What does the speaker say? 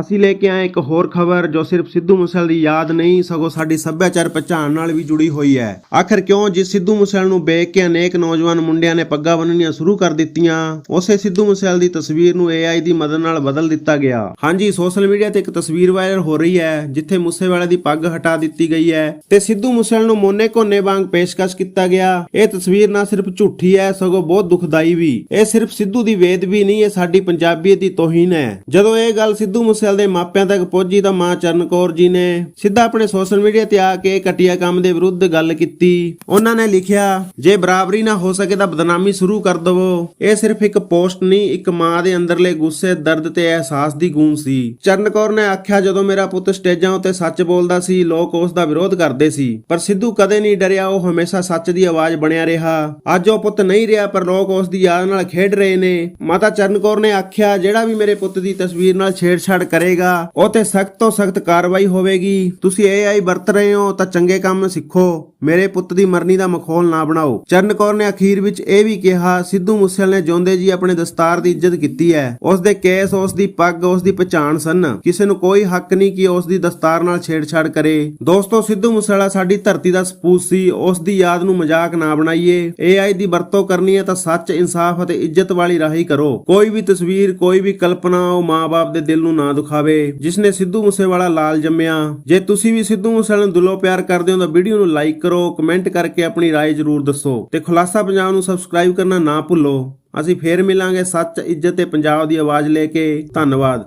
ਅਸੀਂ ਲੈ ਕੇ ਆਏ ਇੱਕ ਹੋਰ ਖਬਰ ਜੋ ਸਿਰਫ ਸਿੱਧੂ ਮੂਸੇਵਾਲ ਦੀ ਯਾਦ ਨਹੀਂ, ਸਗੋਂ ਸਾਡੀ ਸੱਭਿਆਚਾਰ ਪਛਾਣ ਨਾਲ ਵੀ ਜੁੜੀ ਹੋਈ ਹੈ। ਆਖਰ ਕਿਉਂ ਜਿਸ ਸਿੱਧੂ ਮੂਸੇਵਾਲ ਨੂੰ ਵੇਖ ਕੇ ਅਨੇਕ ਨੌਜਵਾਨ ਮੁੰਡਿਆਂ ਨੇ ਪੱਗਾਂ ਬੰਨਣੀਆਂ ਸ਼ੁਰੂ ਕਰ ਦਿੱਤੀਆਂ, ਉਸੇ ਸਿੱਧੂ ਮੂਸੇਵਾਲ ਦੀ ਤਸਵੀਰ ਨੂੰ AI ਦੀ ਮਦਦ ਨਾਲ ਬਦਲ ਦਿੱਤਾ ਗਿਆ। ਹਾਂਜੀ, ਸੋਸ਼ਲ ਮੀਡੀਆ ਤੇ ਇੱਕ ਤਸਵੀਰ ਵਾਇਰਲ ਹੋ ਰਹੀ ਹੈ, ਜਿੱਥੇ ਮੂਸੇਵਾਲੇ ਦੀ ਪੱਗ ਹਟਾ ਦਿੱਤੀ ਗਈ ਹੈ ਤੇ ਸਿੱਧੂ ਮੂਸੇਵਾਲ ਨੂੰ ਮੋਨੇ ਕੋਨੇ ਵਾਂਗ ਪੇਸ਼ਕਸ਼ ਕੀਤਾ ਗਿਆ। ਇਹ ਤਸਵੀਰ ਨਾ ਸਿਰਫ ਝੂਠੀ ਹੈ, ਸਗੋਂ ਬਹੁਤ ਦੁਖਦਾਈ ਵੀ। ਇਹ ਸਿਰਫ ਸਿੱਧੂ ਦੀ ਵੇਦ ਵੀ ਨਹੀਂ, ਇਹ ਸਾਡੀ ਪੰਜਾਬੀਅਤ ਦੀ ਤੋਹੀਨ ਹੈ। ਜਦੋਂ ਇਹ ਗੱਲ ਸਿੱਧੂ ਮੂਸੇਵਾਲੇ ਦੇ ਮਾਪਿਆਂ ਤੱਕ ਪਹੁੰਚੀ ਤਾਂ ਮਾਂ ਚਰਨ ਕੌਰ ਜੀ ਨੇ ਸਿੱਧਾ ਆਪਣੇ ਸੋਸ਼ਲ ਮੀਡੀਆ ਤੇ ਆ ਕੇ ਘਟੀਆ ਕੰਮ ਦੇ ਵਿਰੁੱਧ ਗੱਲ ਕੀਤੀ। ਉਹਨਾਂ ਨੇ ਲਿਖਿਆ, ਜੇ ਬਰਾਬਰੀ ਨਾ ਹੋ ਸਕੇ ਤਾਂ ਬਦਨਾਮੀ ਸ਼ੁਰੂ ਕਰ ਦਵੋ। ਇਹ ਸਿਰਫ ਇੱਕ ਪੋਸਟ ਨਹੀਂ, ਇੱਕ ਮਾਂ ਦੇ ਅੰਦਰਲੇ ਗੁੱਸੇ, ਦਰਦ ਤੇ ਅਹਿਸਾਸ ਦੀ ਗੂੰਜ ਸੀ। ਚਰਨ ਕੌਰ ਨੇ ਆਖਿਆ, ਜਦੋਂ ਮੇਰਾ ਪੁੱਤ ਸਟੇਜਾਂ ਉੱਤੇ ਸੱਚ ਬੋਲਦਾ ਸੀ, ਲੋਕ ਉਸ ਦਾ ਵਿਰੋਧ ਕਰਦੇ ਸੀ। ਪਰ ਸਿੱਧੂ ਕਦੇ ਨਹੀਂ ਡਰਿਆ, ਉਹ ਹਮੇਸ਼ਾ ਸੱਚ ਦੀ ਆਵਾਜ਼ ਬਣਿਆ ਰਿਹਾ। ਅੱਜ ਉਹ ਪੁੱਤ ਨਹੀਂ ਰਿਹਾ, ਪਰ ਲੋਕ ਉਸ ਦੀ ਯਾਦ ਨਾਲ ਖੇਡ ਰਹੇ ਨੇ। ਮਾਤਾ ਚਰਨ ਕੌਰ ਨੇ ਆਖਿਆ, ਜਿਹੜਾ ਵੀ ਮੇਰੇ ਪੁੱਤ ਦੀ ਤਸਵੀਰ ਨਾਲ ਛੇੜਛਾੜ ਕਰੇਗਾ, ਉਹ ਤੇ ਸਖਤ ਤੋਂ ਸਖਤ ਕਾਰਵਾਈ ਹੋਵੇਗੀ। ਤੁਸੀਂ AI ਵਰਤ ਰਹੇ ਹੋ ਤਾਂ ਚੰਗੇ ਕੰਮ ਸਿੱਖੋ। ਮੇਰੇ ਪੁੱਤ ਦੀ ਮਰਨੀ ਦਾ ਮਖੌਲ ਨਾ ਬਣਾਓ। ਚਰਨ ਕੌਰ ਨੇ ਅਖੀਰ ਵਿੱਚ ਇਹ ਵੀ ਕਿਹਾ, ਸਿੱਧੂ ਮੂਸੇਵਾਲੇ ਨੇ ਜਿਉਂਦੇ ਜੀ ਆਪਣੇ ਦਸਤਾਰ ਦੀ ਇੱਜ਼ਤ ਕੀਤੀ ਹੈ। ਉਸ ਦੇ ਕੇਸ, ਉਸ ਦੀ ਪੱਗ, ਉਸ ਦੀ ਪਛਾਣ ਸਨ। ਕਿਸੇ ਨੂੰ ਕੋਈ ਹੱਕ ਨਹੀਂ ਕਿ ਉਸ ਦੀ ਦਸਤਾਰ ਨਾਲ ਛੇੜਛਾੜ ਕਰੇ। ਦੋਸਤੋ, ਸਿੱਧੂ ਮੂਸੇਵਾਲਾ ਸਾਡੀ ਧਰਤੀ ਦਾ ਸਪੂਤ ਸੀ। ਉਸ ਦੀ ਯਾਦ ਨੂੰ ਮਜ਼ਾਕ ਨਾ ਬਣਾਈਏ। AI ਦੀ ਵਰਤੋਂ ਕਰਨੀ ਹੈ ਤਾਂ ਸੱਚ, ਇਨਸਾਫ ਅਤੇ ਇੱਜ਼ਤ ਵਾਲੀ ਰਾਹੀ ਕਰੋ। ਕੋਈ ਵੀ ਤਸਵੀਰ, ਕੋਈ ਵੀ ਕਲਪਨਾ ਉਹ ਮਾਂ-ਬਾਪ ਦੇ ਦਿਲ ਨੂੰ ਨਾ ਦੁਖਾਵੇ ਜਿਸ ਨੇ ਸਿੱਧੂ ਮੂਸੇਵਾਲਾ ਲਾਲ ਜੰਮਿਆ ਜੇ ਤੁਸੀਂ ਵੀ ਸਿੱਧੂ ਮੂਸੇਵਾਲੇ ਨੂੰ ਦਿਲੋਂ ਪਿਆਰ ਕਰਦੇ ਹੋ ਤਾਂ ਵੀਡੀਓ ਨੂੰ ਲਾਈਕ ਕਰੋ ਕਮੈਂਟ ਕਰਕੇ ਆਪਣੀ رائے ਜ਼ਰੂਰ ਦੱਸੋ ਤੇ ਖੁਲਾਸਾ ਪੰਜਾਬ ਨੂੰ ਸਬਸਕ੍ਰਾਈਬ ਕਰਨਾ ਨਾ ਭੁੱਲੋ ਅਸੀਂ ਫੇਰ ਮਿਲਾਂਗੇ ਸੱਚ ਇੱਜ਼ਤ ਤੇ ਪੰਜਾਬ ਦੀ ਆਵਾਜ਼ ਲੈ ਕੇ ਧੰਨਵਾਦ